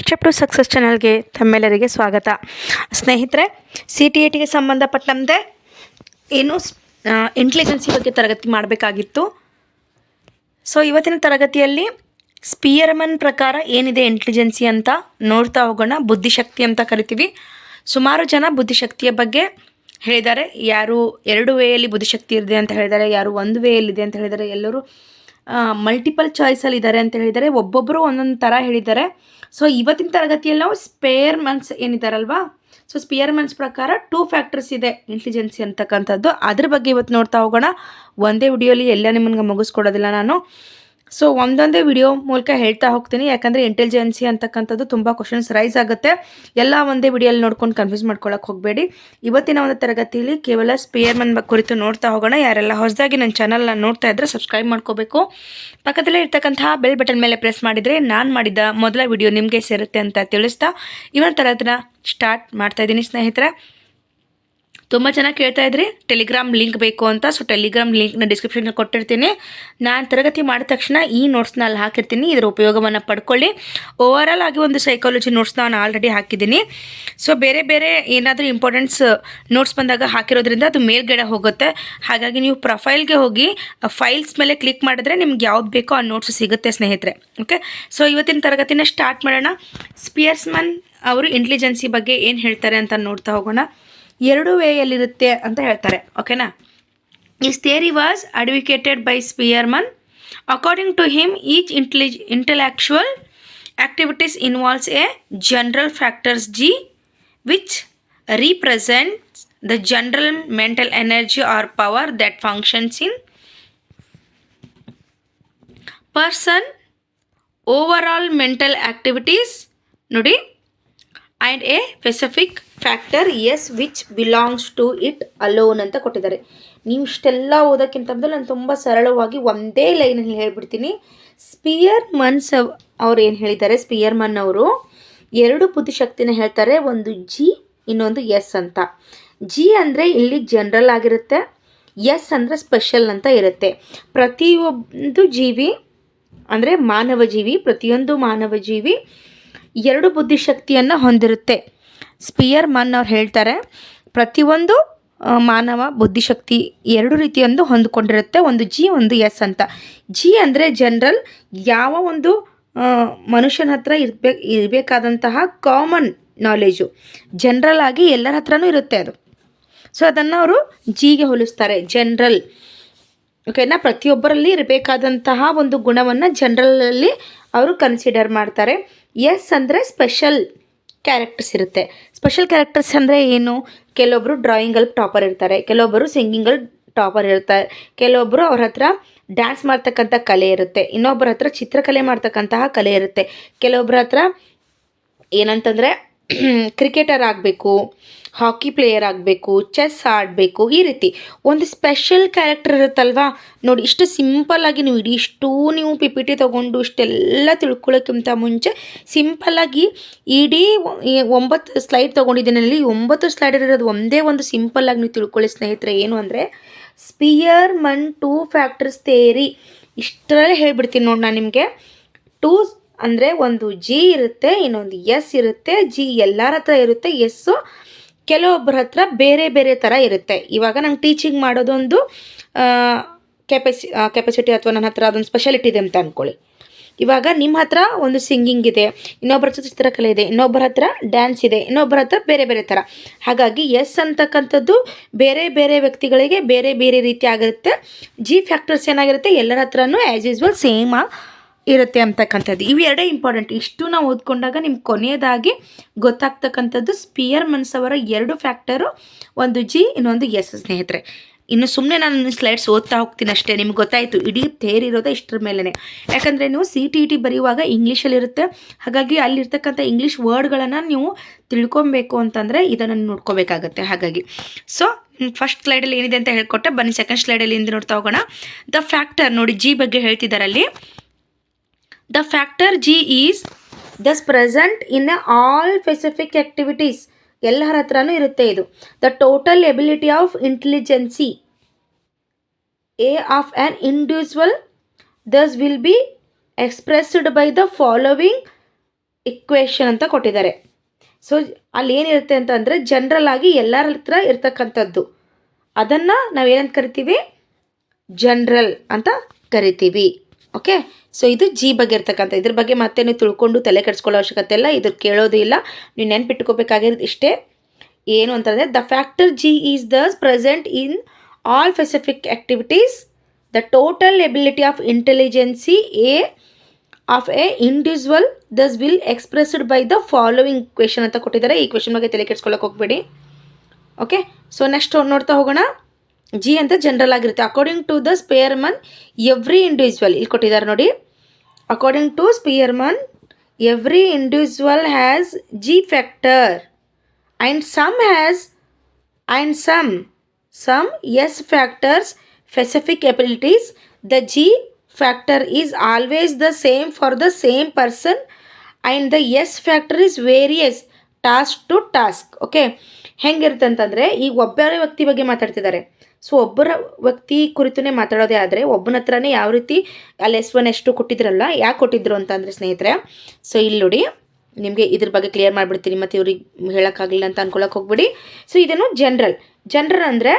Step to success ಚಾನಲ್ಗೆ ತಮ್ಮೆಲ್ಲರಿಗೆ ಸ್ವಾಗತ. ಸ್ನೇಹಿತರೆ ಸಿ ಟಿ ಎ ಟಿಗೆ ಸಂಬಂಧಪಟ್ಟಂತೆ ಏನು ಇಂಟೆಲಿಜೆನ್ಸಿ ಬಗ್ಗೆ ತರಗತಿ ಮಾಡಬೇಕಾಗಿತ್ತು. ಸೊ ಇವತ್ತಿನ ತರಗತಿಯಲ್ಲಿ ಸ್ಪಿಯರ್ಮನ್ ಪ್ರಕಾರ ಏನಿದೆ ಇಂಟೆಲಿಜೆನ್ಸಿ ಅಂತ ನೋಡ್ತಾ ಹೋಗೋಣ. ಬುದ್ಧಿಶಕ್ತಿ ಅಂತ ಕರಿತೀವಿ. ಸುಮಾರು ಜನ ಬುದ್ಧಿಶಕ್ತಿಯ ಬಗ್ಗೆ ಹೇಳಿದ್ದಾರೆ. ಯಾರು ಎರಡು ವೇಯಲ್ಲಿ ಬುದ್ಧಿಶಕ್ತಿ ಇದೆ ಅಂತ ಹೇಳಿದ್ದಾರೆ, ಯಾರು ಒಂದು ವೇಯಲ್ಲಿದೆ ಅಂತ ಹೇಳಿದ್ದಾರೆ. ಎಲ್ಲರೂ ಮಲ್ಟಿಪಲ್ ಚಾಯ್ಸಲ್ಲಿ ಇದ್ದಾರೆ ಅಂತ ಹೇಳಿದ್ದಾರೆ ಒಬ್ಬೊಬ್ಬರು ಒಂದೊಂದು ಥರ ಹೇಳಿದ್ದಾರೆ ಸೊ ಇವತ್ತಿನ ತರಗತಿಯಲ್ಲಿ ನಾವು ಸ್ಪೇರ್ ಮನ್ಸ್ ಏನಿದ್ದಾರಲ್ವಾ ಸೊ ಸ್ಪಿಯರ್ ಮನ್ಸ್ ಪ್ರಕಾರ ಟೂ ಫ್ಯಾಕ್ಟರ್ಸ್ ಇದೆ ಇಂಟೆಲಿಜೆನ್ಸಿ ಅಂತಕ್ಕಂಥದ್ದು. ಅದ್ರ ಬಗ್ಗೆ ಇವತ್ತು ನೋಡ್ತಾ ಹೋಗೋಣ. ಒಂದೇ ವಿಡಿಯೋಲಿ ಎಲ್ಲ ನಿಮ್ಮನ್ಗೆ ಮುಗಿಸ್ಕೊಡೋದಿಲ್ಲ ನಾನು. ಸೊ ಒಂದೊಂದೇ ವಿಡಿಯೋ ಮೂಲಕ ಹೇಳ್ತಾ ಹೋಗ್ತೀನಿ. ಯಾಕಂದರೆ ಇಂಟೆಲಿಜೆನ್ಸಿ ಅಂತಕ್ಕಂಥದ್ದು ತುಂಬ ಕ್ವಶನ್ಸ್ ರೈಸ್ ಆಗುತ್ತೆ. ಎಲ್ಲ ಒಂದೇ ವಿಡಿಯೋಲಿ ನೋಡ್ಕೊಂಡು ಕನ್ಫ್ಯೂಸ್ ಮಾಡ್ಕೊಳ್ಳೋಕೆ ಹೋಗಬೇಡಿ. ಇವತ್ತಿನ ಒಂದು ತರಗತಿಯಲ್ಲಿ ಕೇವಲ ಸ್ಪೇರ್ಮನ್ ಕುರಿತು ನೋಡ್ತಾ ಹೋಗೋಣ. ಯಾರೆಲ್ಲ ಹೊಸದಾಗಿ ನನ್ನ ಚಾನಲ್ನ ನೋಡ್ತಾ ಇದ್ದರೆ ಸಬ್ಸ್ಕ್ರೈಬ್ ಮಾಡ್ಕೋಬೇಕು. ಪಕ್ಕದಲ್ಲೇ ಇರ್ತಕ್ಕಂತಹ ಬೆಲ್ ಬಟನ್ ಮೇಲೆ ಪ್ರೆಸ್ ಮಾಡಿದರೆ ನಾನು ಮಾಡಿದ ಮೊದಲ ವಿಡಿಯೋ ನಿಮಗೆ ಸೇರುತ್ತೆ ಅಂತ ತಿಳಿಸ್ತಾ ಇವನ ತರಗತಿನ ಸ್ಟಾರ್ಟ್ ಮಾಡ್ತಾ ಇದ್ದೀನಿ ಸ್ನೇಹಿತರೆ. ತುಂಬ ಚೆನ್ನಾಗಿ ಕೇಳ್ತಾ ಇದ್ರಿ. ಟೆಲಿಗ್ರಾಮ್ ಲಿಂಕ್ ಬೇಕು ಅಂತ. ಸೊ ಟೆಲಿಗ್ರಾಮ್ ಲಿಂಕ್ನ ಡಿಸ್ಕ್ರಿಪ್ಷನ್ ಕೊಟ್ಟಿರ್ತೀನಿ. ನಾನು ತರಗತಿ ಮಾಡಿದ ತಕ್ಷಣ ಈ ನೋಟ್ಸ್ನ ಅಲ್ಲಿ ಹಾಕಿರ್ತೀನಿ. ಇದರ ಉಪಯೋಗವನ್ನು ಪಡ್ಕೊಳ್ಳಿ. ಓವರಾಲ್ ಆಗಿ ಒಂದು ಸೈಕಾಲಜಿ ನೋಟ್ಸ್ನ ನಾನು ಆಲ್ರೆಡಿ ಹಾಕಿದ್ದೀನಿ. ಸೊ ಬೇರೆ ಬೇರೆ ಏನಾದರೂ ಇಂಪಾರ್ಟೆಂಟ್ಸ್ ನೋಟ್ಸ್ ಬಂದಾಗ ಹಾಕಿರೋದ್ರಿಂದ ಅದು ಮೇಲ್ಗಡೆ ಹೋಗುತ್ತೆ. ಹಾಗಾಗಿ ನೀವು ಪ್ರೊಫೈಲ್ಗೆ ಹೋಗಿ ಫೈಲ್ಸ್ ಮೇಲೆ ಕ್ಲಿಕ್ ಮಾಡಿದ್ರೆ ನಿಮ್ಗೆ ಯಾವ್ದು ಬೇಕೋ ಆ ನೋಟ್ಸ್ ಸಿಗುತ್ತೆ ಸ್ನೇಹಿತರೆ. ಓಕೆ ಸೊ ಇವತ್ತಿನ ತರಗತಿನ ಸ್ಟಾರ್ಟ್ ಮಾಡೋಣ. ಸ್ಪಿಯರ್ಸ್ಮನ್ ಅವರು ಇಂಟೆಲಿಜೆನ್ಸಿ ಬಗ್ಗೆ ಏನು ಹೇಳ್ತಾರೆ ಅಂತ ನೋಡ್ತಾ ಹೋಗೋಣ. ಎರಡು ವೇಯಲ್ಲಿರುತ್ತೆ ಅಂತ ಹೇಳ್ತಾರೆ ಓಕೆನಾ is theory was advocated by Spearman according to him each intelligence intellectual activities involves a general factors G which represents the general mental energy or power that functions in person. Overall mental activities ನೋಡಿ and a specific factor S which belongs to it alone ಅಂತ ಕೊಟ್ಟಿದ್ದಾರೆ. ನೀವು ಇಷ್ಟೆಲ್ಲ ಓದೋಕ್ಕಿಂತ ಮೊದಲು ನಾನು ತುಂಬ ಸರಳವಾಗಿ ಒಂದೇ ಲೈನಲ್ಲಿ ಹೇಳ್ಬಿಡ್ತೀನಿ. ಸ್ಪಿಯರ್ ಮನ್ಸ್ ಅವ್ರು ಏನು ಹೇಳಿದ್ದಾರೆ? ಸ್ಪಿಯರ್ ಮನ್ ಅವರು ಎರಡು ಬುದ್ಧಿಶಕ್ತಿನ ಹೇಳ್ತಾರೆ, ಒಂದು ಜಿ, ಇನ್ನೊಂದು ಎಸ್ ಅಂತ. ಜಿ ಅಂದರೆ ಇಲ್ಲಿ ಜನರಲ್ ಆಗಿರುತ್ತೆ, ಎಸ್ ಅಂದರೆ ಸ್ಪೆಷಲ್ ಅಂತ ಇರುತ್ತೆ. ಪ್ರತಿಯೊಂದು ಜೀವಿ ಅಂದರೆ ಮಾನವ ಜೀವಿ, ಪ್ರತಿಯೊಂದು ಮಾನವ ಜೀವಿ ಎರಡು ಬುದ್ಧಿಶಕ್ತಿಯನ್ನು ಹೊಂದಿರುತ್ತೆ. ಸ್ಪಿಯರ್ ಮನ್ ಅವ್ರು ಹೇಳ್ತಾರೆ, ಪ್ರತಿಯೊಂದು ಮಾನವ ಬುದ್ಧಿಶಕ್ತಿ ಎರಡು ರೀತಿಯೊಂದು ಹೊಂದಿಕೊಂಡಿರುತ್ತೆ, ಒಂದು ಜಿ, ಒಂದು ಎಸ್ ಅಂತ. ಜಿ ಅಂದರೆ ಜನರಲ್ ಯಾವ ಒಂದು ಮನುಷ್ಯನ ಹತ್ರ ಇರ್ಬೇಕು ಇರಬೇಕಾದಂತಹ ಕಾಮನ್ ನಾಲೆಜು ಜನರಲ್ ಆಗಿ ಎಲ್ಲರ ಹತ್ರನೂ ಇರುತ್ತೆ ಅದು. ಸೊ ಅದನ್ನು ಅವರು ಜಿಗೆ ಹೋಲಿಸ್ತಾರೆ, ಜನರಲ್. ಓಕೆನಾ ಪ್ರತಿಯೊಬ್ಬರಲ್ಲಿ ಇರಬೇಕಾದಂತಹ ಒಂದು ಗುಣವನ್ನು ಜನರಲಲ್ಲಿ ಅವರು ಕನ್ಸಿಡರ್ ಮಾಡ್ತಾರೆ. ಎಸ್ ಅಂದರೆ ಸ್ಪೆಷಲ್ ಕ್ಯಾರೆಕ್ಟರ್ಸ್ ಇರುತ್ತೆ. ಸ್ಪೆಷಲ್ ಕ್ಯಾರೆಕ್ಟರ್ಸ್ ಅಂದರೆ ಏನು? ಕೆಲವೊಬ್ಬರು ಡ್ರಾಯಿಂಗಲ್ಲಿ ಟಾಪರ್ ಇರ್ತಾರೆ. ಕೆಲವೊಬ್ಬರು ಸಿಂಗಿಂಗಲ್ಲಿ ಟಾಪರ್ ಇರ್ತಾರೆ. ಕೆಲವೊಬ್ಬರು ಅವ್ರ ಹತ್ರ ಡ್ಯಾನ್ಸ್ ಮಾಡ್ತಕ್ಕಂಥ ಕಲೆ ಇರುತ್ತೆ. ಇನ್ನೊಬ್ಬರ ಹತ್ರ ಚಿತ್ರಕಲೆ ಮಾಡ್ತಕ್ಕಂತಹ ಕಲೆ ಇರುತ್ತೆ. ಕೆಲವೊಬ್ಬರ ಹತ್ರ ಏನಂತಂದರೆ ಕ್ರಿಕೆಟರ್ ಆಗಬೇಕು ಹಾಕಿ ಪ್ಲೇಯರ್ ಆಗಬೇಕು ಚೆಸ್ ಆಡಬೇಕು, ಈ ರೀತಿ. ಒಂದು ಸ್ಪೆಷಲ್ ಕ್ಯಾರೆಕ್ಟರ್ ಇರುತ್ತಲ್ವಾ? ನೋಡಿ, ಇಷ್ಟು ಸಿಂಪಲ್ಲಾಗಿ ನೀವು ಇಡೀ ಇಷ್ಟು ನೀವು ಪಿ ಪಿ ಟಿ ತೊಗೊಂಡು ಇಷ್ಟೆಲ್ಲ ತಿಳ್ಕೊಳ್ಳೋಕ್ಕಿಂತ ಮುಂಚೆ ಸಿಂಪಲ್ಲಾಗಿ ಇಡೀ ಒಂಬತ್ತು ಸ್ಲೈಡ್ ತೊಗೊಂಡಿದ್ದೀನಲ್ಲಿ ಒಂಬತ್ತು ಸ್ಲೈಡ್ ಇರೋದು ಒಂದೇ ಒಂದು ಸಿಂಪಲ್ಲಾಗಿ ನೀವು ತಿಳ್ಕೊಳ್ಳಿ ಸ್ನೇಹಿತರೆ. ಏನು ಅಂದರೆ Spearman two factors theory ಇಷ್ಟರಲ್ಲೇ ಹೇಳ್ಬಿಡ್ತೀನಿ ನೋಡಿ ನಾನು ನಿಮಗೆ. ಟೂ ಅಂದರೆ ಒಂದು ಜಿ ಇರುತ್ತೆ, ಇನ್ನೊಂದು ಎಸ್ ಇರುತ್ತೆ ಜಿ ಎಲ್ಲರ ಹತ್ರ ಇರುತ್ತೆ ಎಸ್ಸು ಕೆಲವೊಬ್ಬರ ಹತ್ರ ಬೇರೆ ಬೇರೆ ಥರ ಇರುತ್ತೆ. ಇವಾಗ ನಂಗೆ ಟೀಚಿಂಗ್ ಮಾಡೋದೊಂದು ಕೆಪಾಸಿ ಕೆಪಾಸಿಟಿ ಅಥವಾ ನನ್ನ ಹತ್ರ ಅದೊಂದು ಸ್ಪೆಷಾಲಿಟಿ ಇದೆ ಅಂತ ಅಂದ್ಕೊಳ್ಳಿ ಇವಾಗ ನಿಮ್ಮ ಹತ್ರ ಒಂದು ಸಿಂಗಿಂಗ್ ಇದೆ ಇನ್ನೊಬ್ಬರ ಹತ್ರ ಚಿತ್ರಕಲೆ ಇದೆ ಇನ್ನೊಬ್ಬರ ಹತ್ರ ಡ್ಯಾನ್ಸ್ ಇದೆ ಇನ್ನೊಬ್ಬರ ಹತ್ರ ಬೇರೆ ಬೇರೆ ಥರ ಹಾಗಾಗಿ ಎಸ್ ಅಂತಕ್ಕಂಥದ್ದು ಬೇರೆ ಬೇರೆ ವ್ಯಕ್ತಿಗಳಿಗೆ ಬೇರೆ ಬೇರೆ ರೀತಿ ಆಗಿರುತ್ತೆ ಜಿ ಫ್ಯಾಕ್ಟರ್ಸ್ ಏನಾಗಿರುತ್ತೆ? ಎಲ್ಲರ ಹತ್ರನೂ ಆ್ಯಸ್ ಯೂಸ್ವಲ್ ಸೇಮ್ ಇರುತ್ತೆ ಅಂತಕ್ಕಂಥದ್ದು. ಇವೆರಡೇ ಇಂಪಾರ್ಟೆಂಟ್ ಇಷ್ಟು ನಾವು ಓದ್ಕೊಂಡಾಗ ನಿಮ್ಗೆ ಕೊನೆಯದಾಗಿ ಗೊತ್ತಾಗ್ತಕ್ಕಂಥದ್ದು ಸ್ಪಿಯರ್ ಮನ್ಸವರ ಎರಡು ಫ್ಯಾಕ್ಟರು, ಒಂದು ಜಿ, ಇನ್ನೊಂದು ಎಸ್ ಸ್ನೇಹಿತರೆ. ಇನ್ನು ಸುಮ್ಮನೆ ನಾನು ಸ್ಲೈಡ್ಸ್ ಓದ್ತಾ ಹೋಗ್ತೀನಿ ಅಷ್ಟೇ, ನಿಮ್ಗೆ ಗೊತ್ತಾಯಿತು, ಇಡೀ ತೇರಿರೋದೇ ಇಷ್ಟರ ಮೇಲೇ ಯಾಕಂದರೆ ನೀವು ಸಿ ಟಿ ಇ ಟಿ ಬರೆಯುವಾಗ ಇಂಗ್ಲೀಷಲ್ಲಿರುತ್ತೆ ಹಾಗಾಗಿ ಅಲ್ಲಿರ್ತಕ್ಕಂಥ ಇಂಗ್ಲೀಷ್ ವರ್ಡ್ಗಳನ್ನು ನೀವು ತಿಳ್ಕೊಬೇಕು ಅಂತಂದರೆ ಇದನ್ನು ನೋಡ್ಕೋಬೇಕಾಗತ್ತೆ ಹಾಗಾಗಿ. ಸೊ ಫಸ್ಟ್ ಸ್ಲೈಡಲ್ಲಿ ಏನಿದೆ ಅಂತ ಹೇಳ್ಕೊಟ್ಟೆ, ಬನ್ನಿ ಸೆಕೆಂಡ್ ಸ್ಲೈಡಲ್ಲಿ ಹಿಂದೆ ನೋಡ್ತಾ ಹೋಗೋಣ. ದ ಫ್ಯಾಕ್ಟರ್ ನೋಡಿ ಜಿ ಬಗ್ಗೆ ಹೇಳ್ತಿದ್ದಾರೆ ಅಲ್ಲಿ. The factor G is thus present in all specific activities. ಎಲ್ಲರ ಹತ್ರನೂ ಇರುತ್ತೆ ಇದು. The total ability of intelligence a of an individual thus will be expressed by the following equation ಅಂತ ಕೊಟ್ಟಿದ್ದಾರೆ. ಸೊ ಅಲ್ಲಿ ಏನಿರುತ್ತೆ ಅಂತ ಅಂದರೆ ಜನರಲ್ ಆಗಿ ಎಲ್ಲರ ಹತ್ರ ಇರ್ತಕ್ಕಂಥದ್ದು. ಅದನ್ನು ನಾವೇನಂತ ಕರಿತೀವಿ? ಜನರಲ್ ಅಂತ ಕರಿತೀವಿ. ಓಕೆ ಸೊ ಇದು ಜಿ ಬಗ್ಗೆ ಇರ್ತಕ್ಕಂಥ, ಇದ್ರ ಬಗ್ಗೆ ಮತ್ತೆ ನೀವು ತಿಳ್ಕೊಂಡು ತಲೆ ಕೆಡಿಸ್ಕೊಳ್ಳೋ ಅವಶ್ಯಕತೆ ಇಲ್ಲ, ಇದು ಕೇಳೋದು ಇಲ್ಲ. ನೀವು ನೆನ್ಪಿಟ್ಕೋಬೇಕಾಗಿರೋದು ಇಷ್ಟೇ. ಏನು ಅಂತಂದರೆ the factor G is the present in all specific activities the total ability of intelligence a of a individual thus will expressed by the following question ಅಂತ ಕೊಟ್ಟಿದ್ದಾರೆ. ಈ ಕ್ವೆಶನ್ ಬಗ್ಗೆ ತಲೆ ಕೆಡಿಸ್ಕೊಳ್ಳೋಕೆ ಹೋಗ್ಬೇಡಿ. ಓಕೆ ಸೊ ನೆಕ್ಸ್ಟ್ ನೋಡ್ತಾ ಹೋಗೋಣ. ಜಿ ಅಂತ general ಆಗಿರುತ್ತೆ. According to the Spearman every individual ಇಲ್ಲಿ ಕೊಟ್ಟಿದ್ದಾರೆ ನೋಡಿ. According to Spearman every individual has G factor and some has and some some S factors specific abilities the G factor is always the same for the same person and the S factor is varies task to task okay ಹೆಂಗಿರುತ್ತೆ ಅಂತಂದರೆ, ಈಗ ಒಬ್ಬರೇ ವ್ಯಕ್ತಿ ಬಗ್ಗೆ ಮಾತಾಡ್ತಿದ್ದಾರೆ. So ಒಬ್ಬರ ವ್ಯಕ್ತಿ ಕುರಿತುನೇ ಮಾತಾಡೋದೇ ಆದರೆ ಒಬ್ಬನ ಹತ್ರನೇ ಯಾವ ರೀತಿ ಅಲ್ಲಿ ಎಸ್ ಒನ್ ಎಷ್ಟು ಕೊಟ್ಟಿದ್ರಲ್ಲ, ಯಾಕೆ ಕೊಟ್ಟಿದ್ರು ಅಂತಂದರೆ ಸ್ನೇಹಿತರೆ ಸೊ ಇಲ್ಲಿ ನೋಡಿ, ನಿಮಗೆ ಇದ್ರ ಬಗ್ಗೆ ಕ್ಲಿಯರ್ ಮಾಡಿಬಿಡ್ತೀನಿ, ಮತ್ತು ಇವ್ರಿಗೆ ಹೇಳೋಕ್ಕಾಗಲಿಲ್ಲ ಅಂತ ಅನ್ಕೊಳಕ್ಕೆ ಹೋಗ್ಬಿಡಿ. ಸೊ ಇದೇನು ಜನರಲ್ ಜನರಲ್ ಅಂದರೆ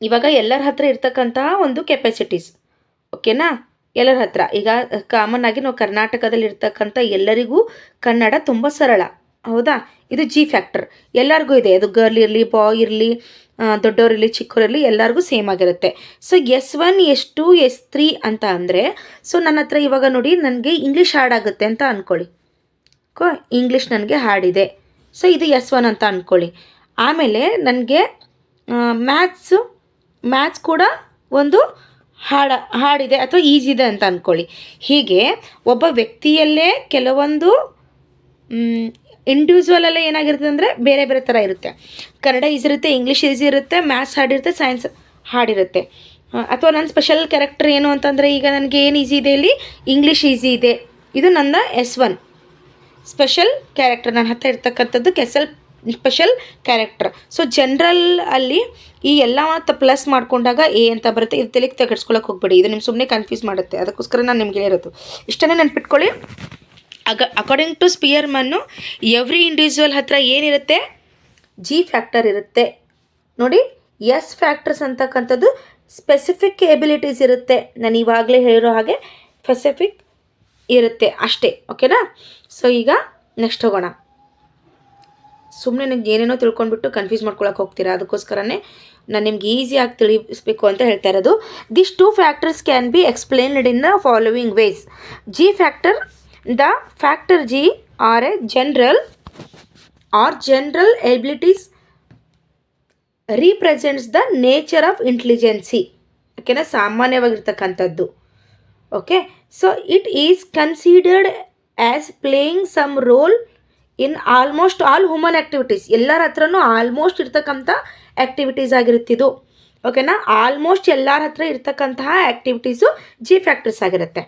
ಇವಾಗ ಎಲ್ಲರ ಹತ್ರ ಇರ್ತಕ್ಕಂತಹ ಒಂದು ಕೆಪಾಸಿಟೀಸ್ ಓಕೆನಾ ಎಲ್ಲರ ಹತ್ರ. ಈಗ ಕಾಮನ್ ಆಗಿ ನಾವು ಕರ್ನಾಟಕದಲ್ಲಿ ಇರ್ತಕ್ಕಂಥ ಎಲ್ಲರಿಗೂ ಕನ್ನಡ ತುಂಬ ಸರಳ, ಹೌದಾ? ಇದು ಜಿ ಫ್ಯಾಕ್ಟರ್ ಎಲ್ಲರಿಗೂ ಇದೆ. ಅದು ಗರ್ಲ್ ಇರಲಿ ಬಾಯ್ ಇರಲಿ ದೊಡ್ಡವರಿರಲಿ ಚಿಕ್ಕವರಲ್ಲಿ ಎಲ್ಲರಿಗೂ ಸೇಮ್ ಆಗಿರುತ್ತೆ. So S one S two S three ಅಂತ ಅಂದರೆ ಸೊ ನನ್ನ ಹತ್ರ ಇವಾಗ ನೋಡಿ, ನನಗೆ ಇಂಗ್ಲೀಷ್ ಹಾರ್ಡ್ ಆಗುತ್ತೆ ಅಂತ ಅಂದ್ಕೊಳ್ಳಿ ಕೋ ಇಂಗ್ಲೀಷ್ ನನಗೆ ಹಾಡಿದೆ ಸೊ ಇದು ಎಸ್ ಒನ್ ಅಂತ ಅಂದ್ಕೊಳ್ಳಿ ಆಮೇಲೆ ನನಗೆ ಮ್ಯಾಥ್ಸು ಮ್ಯಾಥ್ಸ್ ಕೂಡ ಒಂದು ಹಾಡ ಹಾಡಿದೆ ಅಥವಾ ಈಸಿ ಇದೆ ಅಂತ ಅಂದ್ಕೊಳ್ಳಿ ಹೀಗೆ ಒಬ್ಬ ವ್ಯಕ್ತಿಯಲ್ಲೇ ಕೆಲವೊಂದು ಇಂಡಿವಿಜುವಲಲ್ಲೇ ಏನಾಗಿರುತ್ತೆ ಅಂದರೆ ಬೇರೆ ಬೇರೆ ಥರ ಇರುತ್ತೆ. ಕನ್ನಡ ಈಸಿ ಇರುತ್ತೆ ಇಂಗ್ಲೀಷ್ ಈಸಿ ಇರುತ್ತೆ ಮ್ಯಾಥ್ಸ್ ಹಾಡಿರುತ್ತೆ ಸೈನ್ಸ್ ಹಾಡಿರುತ್ತೆ ಅಥವಾ ನನ್ನ ಸ್ಪೆಷಲ್ ಕ್ಯಾರೆಕ್ಟರ್ ಏನು ಅಂತಂದರೆ ಈಗ ನನಗೆ ಏನು ಈಸಿ ಇದೆ ಇಲ್ಲಿ? ಇಂಗ್ಲೀಷ್ ಈಸಿ ಇದೆ. ಇದು ನನ್ನ ಎಸ್ ಒನ್ ಸ್ಪೆಷಲ್ ಕ್ಯಾರೆಕ್ಟರ್ ನನ್ನ ಹತ್ತಿರ ಇರ್ತಕ್ಕಂಥದ್ದು ಕೆಸಲ್ ಸ್ಪೆಷಲ್ ಕ್ಯಾರೆಕ್ಟರ್ ಸೊ ಜನರಲ್ ಅಲ್ಲಿ ಈ ಎಲ್ಲವನ್ನ ಪ್ಲಸ್ ಮಾಡ್ಕೊಂಡಾಗ ಎ ಅಂತ ಬರುತ್ತೆ. ಇದು ತಲೆಗೆ ತೆಗೆಡ್ಸ್ಕೊಳಕ್ಕೆ ಹೋಗ್ಬೇಡಿ. ಇದು ನಿಮ್ಮ ಸುಮ್ಮನೆ ಕನ್ಫ್ಯೂಸ್ ಮಾಡುತ್ತೆ. ಅದಕ್ಕೋಸ್ಕರ ನಾನು ನಿಮ್ಗೆ ಹೇಳಿರೋದು. ಇಷ್ಟನೇ ನೆನ್ಪಿಟ್ಕೊಳ್ಳಿ. ಅಗ ಅಕಾರ್ಡಿಂಗ್ ಟು ಸ್ಪಿಯರ್ ಸ್ಪಿಯರ್ಮನ್ನು ಎವ್ರಿ ಇಂಡಿವಿಜುವಲ್ ಹತ್ರ ಏನಿರುತ್ತೆ? ಜಿ ಫ್ಯಾಕ್ಟರ್ ಇರುತ್ತೆ. ನೋಡಿ ಎಸ್ ಫ್ಯಾಕ್ಟರ್ಸ್ ಅಂತಕ್ಕಂಥದ್ದು ಸ್ಪೆಸಿಫಿಕ್ ಎಬಿಲಿಟೀಸ್ ಇರುತ್ತೆ. ನಾನು ಇವಾಗಲೇ ಹೇಳಿರೋ ಹಾಗೆ ಸ್ಪೆಸಿಫಿಕ್ ಇರುತ್ತೆ ಅಷ್ಟೇ ಓಕೆನಾ ಸೊ ಈಗ ನೆಕ್ಸ್ಟ್ ಹೋಗೋಣ. ಸುಮ್ಮನೆ ನನಗೆ ಏನೇನೋ ತಿಳ್ಕೊಂಡ್ಬಿಟ್ಟು ಕನ್ಫ್ಯೂಸ್ ಮಾಡ್ಕೊಳಕ್ಕೆ ಹೋಗ್ತೀರಾ? ಅದಕ್ಕೋಸ್ಕರನೇ ನಾನು ನಿಮ್ಗೆ ಈಸಿಯಾಗಿ ತಿಳಿಸ್ಬೇಕು ಅಂತ ಹೇಳ್ತಾ ಇರೋದು. This two factors can be explained in the following ways G factor the factor G are a general are general abilities represents the nature of intelligence ಓಕೆನಾ ಸಾಮಾನ್ಯವಾಗಿರ್ತಕ್ಕಂಥದ್ದು. Okay so it is considered as playing some role in almost all human activities ಎಲ್ಲರ ಹತ್ರನೂ almost ಇರ್ತಕ್ಕಂಥ activities ಆಗಿರುತ್ತಿದ್ದು. ಓಕೆನಾ almost ಎಲ್ಲರ ಹತ್ರ ಇರ್ತಕ್ಕಂತಹ activities G factors ಆಗಿರುತ್ತೆ.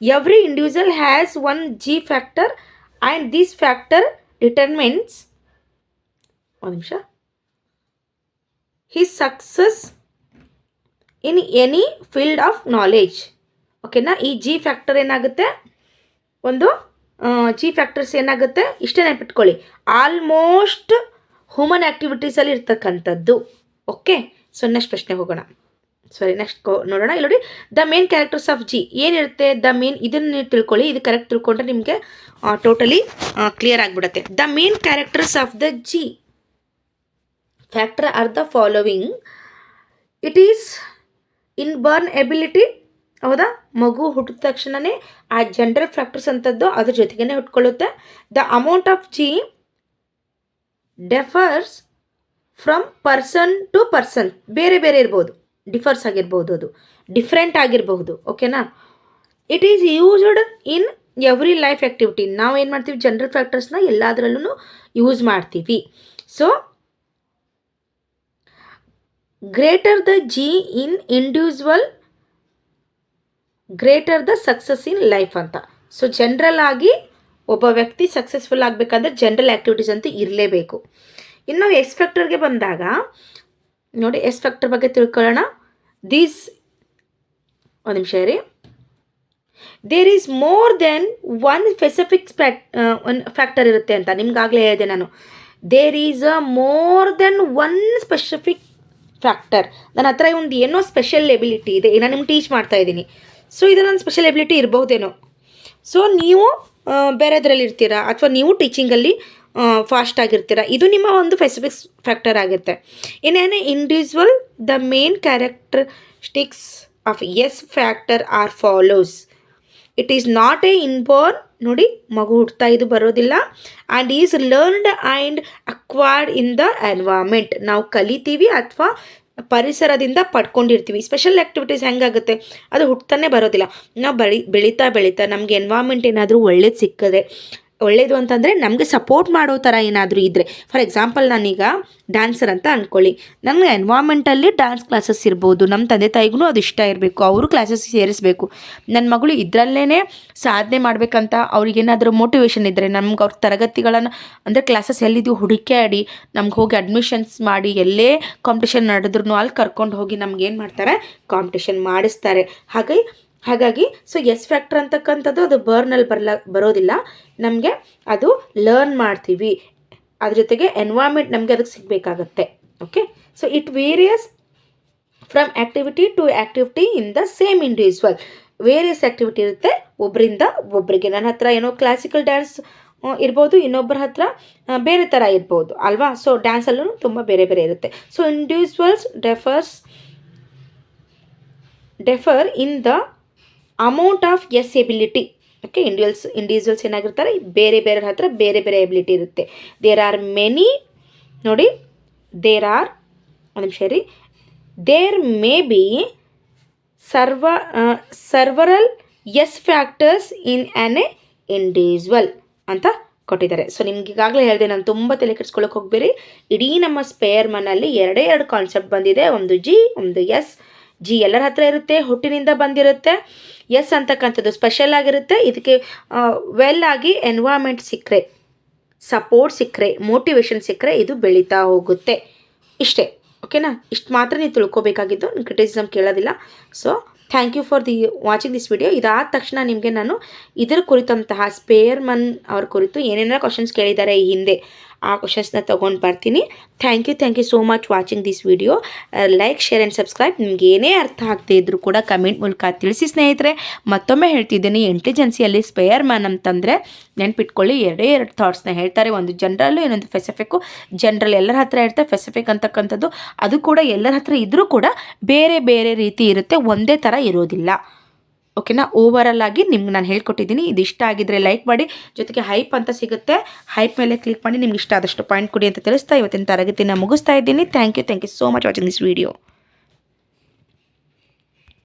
Every individual has one G factor and this factor determines ಒಂದು ನಿಮಿಷ his success in any field of knowledge ಓಕೆನಾ ಈ ಜಿ ಫ್ಯಾಕ್ಟರ್ ಏನಾಗುತ್ತೆ? ಒಂದು ಜಿ ಫ್ಯಾಕ್ಟರ್ಸ್ ಏನಾಗುತ್ತೆ? ಇಷ್ಟೇ ನೆನಪಿಟ್ಕೊಳ್ಳಿ. ಆಲ್ಮೋಸ್ಟ್ ಹ್ಯೂಮನ್ ಆ್ಯಕ್ಟಿವಿಟೀಸಲ್ಲಿ ಇರ್ತಕ್ಕಂಥದ್ದು. ಓಕೆ ಸೊ ನೆಕ್ಸ್ಟ್ ಪ್ರಶ್ನೆ ಹೋಗೋಣ. ಸಾರಿ ನೆಕ್ಸ್ಟ್ ನೋಡೋಣ. ಇಲ್ಲಿ ನೋಡಿ the main characters of G ಏನಿರುತ್ತೆ ದ ಮೇನ್ ಇದನ್ನು ನೀವು ತಿಳ್ಕೊಳ್ಳಿ. ಇದು ಕರೆಕ್ಟ್ ತಿಳ್ಕೊಂಡ್ರೆ ನಿಮಗೆ ಟೋಟಲಿ ಕ್ಲಿಯರ್ ಆಗಿಬಿಡುತ್ತೆ. The main characters of the G factor are the following it is inborn ability ಹೌದಾ? ಮಗು ಹುಟ್ಟಿದ ತಕ್ಷಣವೇ ಆ ಜನರಲ್ ಫ್ಯಾಕ್ಟರ್ಸ್ ಅಂಥದ್ದು ಅದ್ರ ಜೊತೆಗೇ ಹುಟ್ಕೊಳ್ಳುತ್ತೆ. The amount of G differs from person to person ಬೇರೆ ಬೇರೆ ಇರ್ಬೋದು. ಡಿಫರ್ಸ್ ಆಗಿರ್ಬೋದು ಅದು. ಡಿಫ್ರೆಂಟ್ ಆಗಿರಬಹುದು ಓಕೆನಾ it is used in every life activity ನಾವು ಏನು ಮಾಡ್ತೀವಿ? ಜನರಲ್ ಫ್ಯಾಕ್ಟರ್ಸ್ನ ಎಲ್ಲದರಲ್ಲೂ ಯೂಸ್ ಮಾಡ್ತೀವಿ. So greater the G in individual greater the success in life ಅಂತ. ಸೊ ಜನರಲ್ ಆಗಿ ಒಬ್ಬ ವ್ಯಕ್ತಿ ಸಕ್ಸಸ್ಫುಲ್ ಆಗಬೇಕಂದ್ರೆ ಜನರಲ್ ಆ್ಯಕ್ಟಿವಿಟೀಸ್ ಅಂತೂ ಇರಲೇಬೇಕು. ಇನ್ನು ಎಕ್ಸ್ಪೆಕ್ಟರ್ಗೆ ಫ್ಯಾಕ್ಟರ್ಗೆ ಬಂದಾಗ ನೋಡಿ ಎಸ್ ಫ್ಯಾಕ್ಟರ್ ಬಗ್ಗೆ ತಿಳ್ಕೊಳ್ಳೋಣ. ದೀಸ್ ಒಂದು ನಿಮಿಷ ರೀ there is more than one specific spec one factor ಇರುತ್ತೆ ಅಂತ ನಿಮ್ಗಾಗಲೇ ಹೇಳಿದೆ ನಾನು. There is a more than one specific factor ನನ್ನ ಹತ್ರ ಒಂದು ಏನೋ ಸ್ಪೆಷಲ್ ಎಬಿಲಿಟಿ ಇದೆ. ನಾನು ನಿಮ್ಗೆ ಟೀಚ್ ಮಾಡ್ತಾ ಇದ್ದೀನಿ. ಸೊ ಇದು ನನ್ನ ಸ್ಪೆಷಲ್ ಎಬಿಲಿಟಿ ಇರ್ಬೋದೇನೋ ಸೊ ನೀವು ಬೇರೆದ್ರಲ್ಲಿ ಇರ್ತೀರಾ? ಅಥವಾ ನೀವು ಟೀಚಿಂಗಲ್ಲಿ ಫಾಸ್ಟ್ ಆಗಿರ್ತೀರ? ಇದು ನಿಮ್ಮ ಒಂದು ಫೆಸಿಫಿಕ್ಸ್ ಫ್ಯಾಕ್ಟರ್ ಆಗುತ್ತೆ. ಇನ್ನೇನು individual the main characteristics of S factor are follows it is not a inborn ನೋಡಿ, ಮಗು ಹುಡ್ತಾ ಇದು ಬರೋದಿಲ್ಲ. And is learned and acquired in the environment ನಾವು ಕಲಿತೀವಿ ಅಥವಾ ಪರಿಸರದಿಂದ ಪಡ್ಕೊಂಡಿರ್ತೀವಿ. Special activities ಹೆಂಗಾಗುತ್ತೆ? ಅದು ಹುಟ್ತಾನೆ ಬರೋದಿಲ್ಲ. ನಾವು ಬೆಳಿ, ಬೆಳೀತಾ ಬೆಳೀತಾ ನಮಗೆ ಎನ್ವಾರ್ಮೆಂಟ್ ಏನಾದರೂ ಒಳ್ಳೇದು ಸಿಕ್ಕಿದ್ರೆ ಒಳ್ಳೇದು ಅಂತಂದರೆ ನಮಗೆ ಸಪೋರ್ಟ್ ಮಾಡೋ ಥರ ಏನಾದರೂ ಇದ್ದರೆ ಫಾರ್ ಎಕ್ಸಾಂಪಲ್ ನಾನೀಗ ಡ್ಯಾನ್ಸರ್ ಅಂತ ಅಂದ್ಕೊಳ್ಳಿ ನನಗೆ ಎನ್ವಾಮೆಂಟಲ್ಲಿ ಡ್ಯಾನ್ಸ್ ಕ್ಲಾಸಸ್ ಇರ್ಬೋದು ನಮ್ಮ ತಂದೆ ತಾಯಿಗೂ ಅದು ಇಷ್ಟ ಇರಬೇಕು, ಅವರು ಕ್ಲಾಸಸ್ ಸೇರಿಸಬೇಕು. ನನ್ನ ಮಗಳು ಇದರಲ್ಲೇ ಸಾಧನೆ ಮಾಡಬೇಕಂತ ಅವ್ರಿಗೇನಾದರೂ ಮೋಟಿವೇಶನ್ ಇದ್ದರೆ ನಮ್ಗೆ ಅವ್ರ ತರಗತಿಗಳನ್ನು ಅಂದರೆ ಕ್ಲಾಸಸ್ ಎಲ್ಲಿದೆಯೋ ಆಡಿ ನಮ್ಗೆ ಹೋಗಿ ಅಡ್ಮಿಷನ್ಸ್ ಮಾಡಿ, ಎಲ್ಲೇ ಕಾಂಪಿಟೇಷನ್ ನಡೆದ್ರು ಅಲ್ಲಿ ಕರ್ಕೊಂಡು ಹೋಗಿ ನಮ್ಗೆ ಏನು ಮಾಡ್ತಾರೆ ಕಾಂಪಿಟೇಷನ್ ಮಾಡಿಸ್ತಾರೆ. ಹಾಗೆ ಹಾಗಾಗಿ ಸೊ ಎಸ್ ಫ್ಯಾಕ್ಟರ್ ಅಂತಕ್ಕಂಥದ್ದು ಅದು ಬರ್ನಲ್ಲಿ ಬರಲ ಬರೋದಿಲ್ಲ. ನಮಗೆ ಅದು ಲರ್ನ್ ಮಾಡ್ತೀವಿ. ಅದ್ರ ಜೊತೆಗೆ ಎನ್ವಾಯ್ಮೆಂಟ್ ನಮಗೆ ಅದಕ್ಕೆ ಸಿಗಬೇಕಾಗತ್ತೆ. Okay so it varies from activity to activity in the same individual varies activity ಇರುತ್ತೆ. ಒಬ್ಬರಿಂದ ಒಬ್ಬರಿಗೆ ನನ್ನ ಹತ್ರ ಏನೋ ಕ್ಲಾಸಿಕಲ್ ಡ್ಯಾನ್ಸ್ ಇರ್ಬೋದು. ಇನ್ನೊಬ್ಬರ ಹತ್ರ ಬೇರೆ ಥರ ಇರ್ಬೋದು. ಅಲ್ವಾ? ಸೊ ಡ್ಯಾನ್ಸಲ್ಲೂ ತುಂಬ ಬೇರೆ ಬೇರೆ ಇರುತ್ತೆ. So individuals differs differ in the amount of S ability okay individuals individuals ಏನಾಗಿರ್ತಾರೆ? ಬೇರೆ ಬೇರೆ ಹತ್ರ ಬೇರೆ ಬೇರೆ ಎಬಿಲಿಟಿ ಇರುತ್ತೆ. ದೇರ್ ಆರ್ ಮೆನಿ ನೋಡಿ ದೇರ್ ಆರ್ ಒಂದು ನಿಮಿಷ ರೀ there may be several several S factors in an a individual ಅಂತ ಕೊಟ್ಟಿದ್ದಾರೆ. ಸೊ ನಿಮ್ಗೆ ಈಗಾಗಲೇ ಹೇಳಿದೆ, ನಾನು ತುಂಬ ತಲೆ ಕೆಡ್ಸ್ಕೊಳಕ್ಕೆ ಹೋಗ್ಬೇಡಿ. ಇಡೀ ನಮ್ಮ ಸ್ಪೇರ್ ಮನಲ್ಲಿ ಎರಡೇ ಎರಡು ಕಾನ್ಸೆಪ್ಟ್ ಬಂದಿದೆ. ಒಂದು ಜಿ ಒಂದು ಎಸ್ ಜಿ ಎಲ್ಲರ ಹತ್ರ ಇರುತ್ತೆ, ಹುಟ್ಟಿನಿಂದ ಬಂದಿರುತ್ತೆ. ಎಸ್ ಅಂತಕ್ಕಂಥದ್ದು ಸ್ಪೆಷಲ್ ಆಗಿರುತ್ತೆ. ಇದಕ್ಕೆ ವೆಲ್ ಆಗಿ ಎನ್ವಾರ್ಮೆಂಟ್ ಸಿಕ್ಕರೆ ಸಪೋರ್ಟ್ ಸಿಕ್ಕರೆ ಮೋಟಿವೇಶನ್ ಸಿಕ್ಕರೆ ಇದು ಬೆಳೀತಾ ಹೋಗುತ್ತೆ. ಇಷ್ಟೇ ಓಕೆನಾ ಇಷ್ಟು ಮಾತ್ರ ನೀವು ತಿಳ್ಕೊಬೇಕಾಗಿದ್ದು ಕ್ರಿಟಿಸಿಸಮ್ ಕೇಳೋದಿಲ್ಲ. So thank you for the watching this video ಇದಾದ ತಕ್ಷಣ ನಿಮಗೆ ನಾನು ಇದರ ಕುರಿತಂತಹ ಸ್ಪೇರ್ ಮನ್ ಅವ್ರ ಕುರಿತು ಏನೇನೋ ಕ್ವಶನ್ಸ್ ಕೇಳಿದ್ದಾರೆ ಈ ಹಿಂದೆ. ಆ ಕ್ವಶನ್ಸ್ನ ತೊಗೊಂಡು ಬರ್ತೀನಿ. Thank you thank you so much watching this video like share and subscribe ನಿಮ್ಗೆ ಏನೇ ಅರ್ಥ ಆಗದೆ ಇದ್ದರೂ ಕೂಡ ಕಮೆಂಟ್ ಮೂಲಕ ತಿಳಿಸಿ ಸ್ನೇಹಿತರೆ. ಮತ್ತೊಮ್ಮೆ ಹೇಳ್ತಿದ್ದೀನಿ ಇಂಟೆಲಿಜೆನ್ಸಿಯಲ್ಲಿ ಸ್ಪೇರ್ ಮ್ಯಾನ್ ಅಂತಂದರೆ ನೆನ್ಪಿಟ್ಕೊಳ್ಳಿ, ಎರಡೇ ಎರಡು ಥಾಟ್ಸ್ನ ಹೇಳ್ತಾರೆ. ಒಂದು ಜನರಲ್ಲು ಇನ್ನೊಂದು ಫೆಸಿಫಿಕ್ಕು ಜನರಲ್ ಎಲ್ಲರ ಹತ್ರ ಇರುತ್ತೆ ಫೆಸಿಫಿಕ್ ಅಂತಕ್ಕಂಥದ್ದು. ಅದು ಕೂಡ ಎಲ್ಲರ ಹತ್ರ ಇದ್ದರೂ ಕೂಡ ಬೇರೆ ಬೇರೆ ರೀತಿ ಇರುತ್ತೆ, ಒಂದೇ ಥರ ಇರೋದಿಲ್ಲ. ಓಕೆನಾ? ಓವರಲ್ ಆಗಿ ನಿಮ್ಗೆ ನಾನು ಹೇಳ್ಕೊಟ್ಟಿದ್ದೀನಿ ಇದು ಇಷ್ಟ ಆಗಿದ್ರೆ ಲೈಕ್ ಮಾಡಿ. ಜೊತೆಗೆ ಹೈಪ್ ಅಂತ ಸಿಗುತ್ತೆ. ಹೈಪ್ ಮೇಲೆ ಕ್ಲಿಕ್ ಮಾಡಿ ನಿಮ್ಗೆ ಇಷ್ಟ ಆದಷ್ಟು ಪಾಯಿಂಟ್ ಕೊಡಿ ಅಂತ ತಿಳಿಸ್ತಾ ಇವತ್ತಿನ ತರಗತಿನ ಮುಗಿಸ್ತಾ ಇದ್ದೀನಿ. Thank you thank you so much watching this video